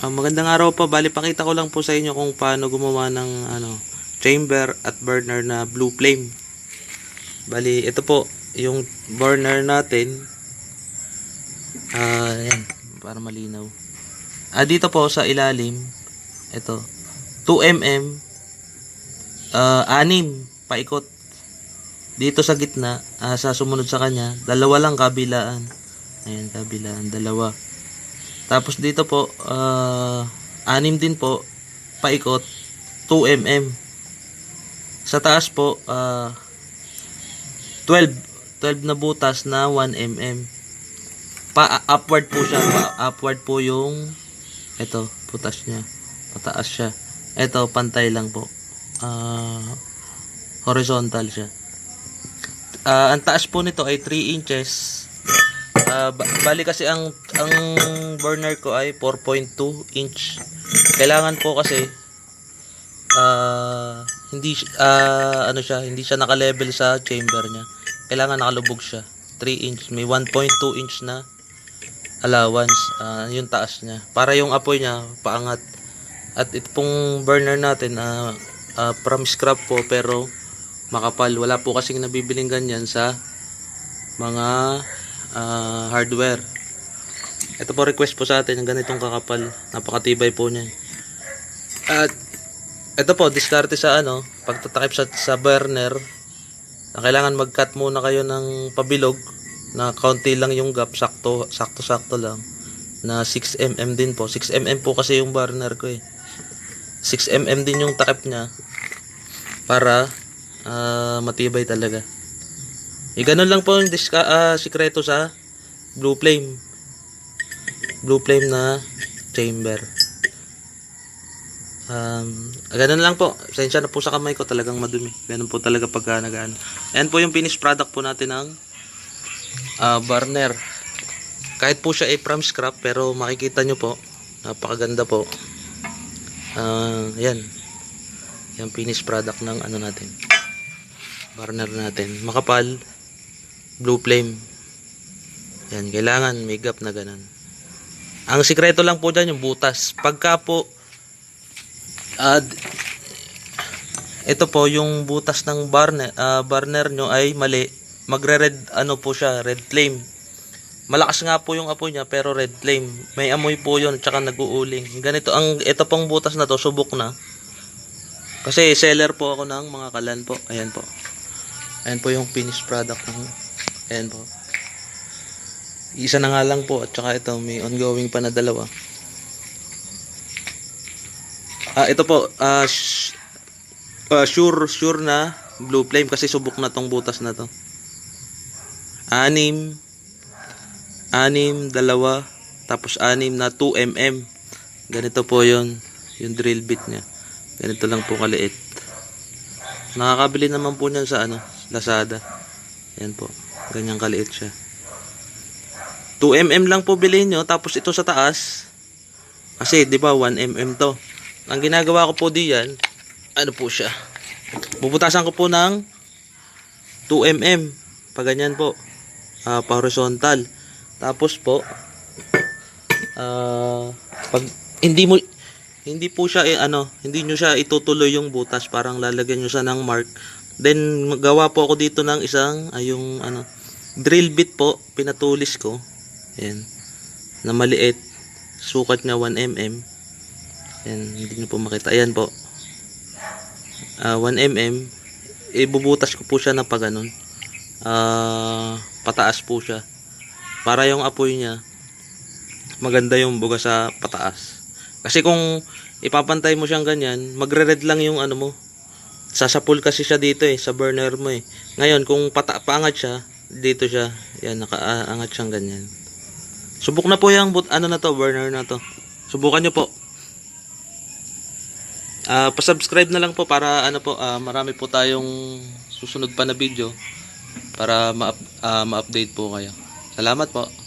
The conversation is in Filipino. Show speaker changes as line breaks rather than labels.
Ah, magandang araw po. Bali, pakita ko lang po sa inyo kung paano gumawa ng ano, chamber at burner na blue flame. Bali, ito po, yung burner natin. Ah, yan, para malinaw. Ah, dito po sa ilalim, ito, 2 mm, ah, anim, paikot. Dito sa gitna, ah, sa sumunod sa kanya, dalawa lang kabilaan. Ayan, kabilaan, dalawa. Tapos dito po, ah, anim din po, paikot, 2 mm. Sa taas po, ah, 12, 12 na butas na 1 mm. Pa upward po siya, pa upward po yung ito, butas niya. Pataas siya. Ito, pantay lang po. Ah, horizontal siya. Ah, ang taas po nito ay 3 inches. Ba- bali kasi ang ang burner ko ay 4.2 inch. Kailangan po kasi ah hindi ah, ano siya, hindi siya naka-level sa chamber niya. Kailangan nakalubog siya. 3 inch, may 1.2 inch na allowance, ah, yung taas niya. Para yung apoy niya paangat. At ito pong burner natin ah ah, from scrap po pero makapal. Wala po kasing nabibiling ganyan sa mga ah, hardware. Ito po request po sa atin ng ganitong kakapal. Napakatibay po niyan. At ito po, diskarte sa ano, pagtatakip sa, sa burner, na kailangan mag-cut muna kayo ng pabilog na kaunti lang yung gap, sakto, sakto, sakto lang. Na 6mm din po. 6mm po kasi yung burner ko eh. 6mm din yung takip niya para ah, matibay talaga. E ganun lang po yung diska, ah, sikreto sa blue flame. Blue flame na chamber. Um, ganun lang po. Sensya na po sa kamay ko talagang madumi. Ganun po talaga pagka nagaan. Ayan po yung finished product po natin ng ah, burner. Kahit po siya ay from scrap pero makikita nyo po napakaganda po. Ah, ayan. Yung finished product ng ano natin. Burner natin. Makapal. Blue flame. Yan, kailangan may gap na ganun. Ang sikreto lang po dyan yung butas. Pagka po d- ito po yung butas ng burner, ah, burner nyo ay mali. Magre-red ano po siya, red flame. Malakas nga po yung apoy niya pero red flame. May amoy po yun tsaka nag-uuling. Ganito ang ito pong butas na to subok na. Kasi seller po ako ng mga kalan po. Ayan po. Ayan po yung finished product ng Ayan po. Isa na nga lang po at saka ito may ongoing pa na dalawa. Ah, ito po sh- ah, sure sure na blue flame kasi subok na tong butas na to. Anim anim, dalawa, tapos anim na 2 mm. Ganito po yon yung drill bit niya. Ganito lang po kaliit. Nakakabili naman po niyan sa ano, Lazada. Yan po. Ganyang kaliit siya. 2 mm lang po bilhin nyo, tapos ito sa taas. Kasi, di ba, 1 mm to. Ang ginagawa ko po diyan, ano po siya? Bubutasan ko po ng 2 mm. Pag ganyan po. Ah, pa horizontal. Tapos po, ah, pag hindi mo hindi po siya eh, ano, hindi nyo siya itutuloy yung butas, parang lalagyan nyo siya ng mark. Then magawa po ako dito ng isang ay yung ano, drill bit po, pinatulis ko. Ayan. Na maliit. Sukat niya 1 mm. Ayan, hindi nyo po makita. Ayan po. Ah, 1 mm. Ibubutas ko po siya na pag ganun. Ah, pataas po siya. Para yung apoy niya maganda yung buga sa pataas. Kasi kung ipapantay mo siyang ganyan, magre-red lang yung ano mo. Sasapul kasi siya dito eh, sa burner mo eh. Ngayon, kung pata paangat siya, dito siya. Yan, nakaangat siyang ganyan. Subok na po yung but, ano na to, burner na to. Subukan nyo po. Ah, pa-subscribe na lang po para ano po, ah, marami po tayong susunod pa na video para ma- ah, ma-update po kayo. Salamat po.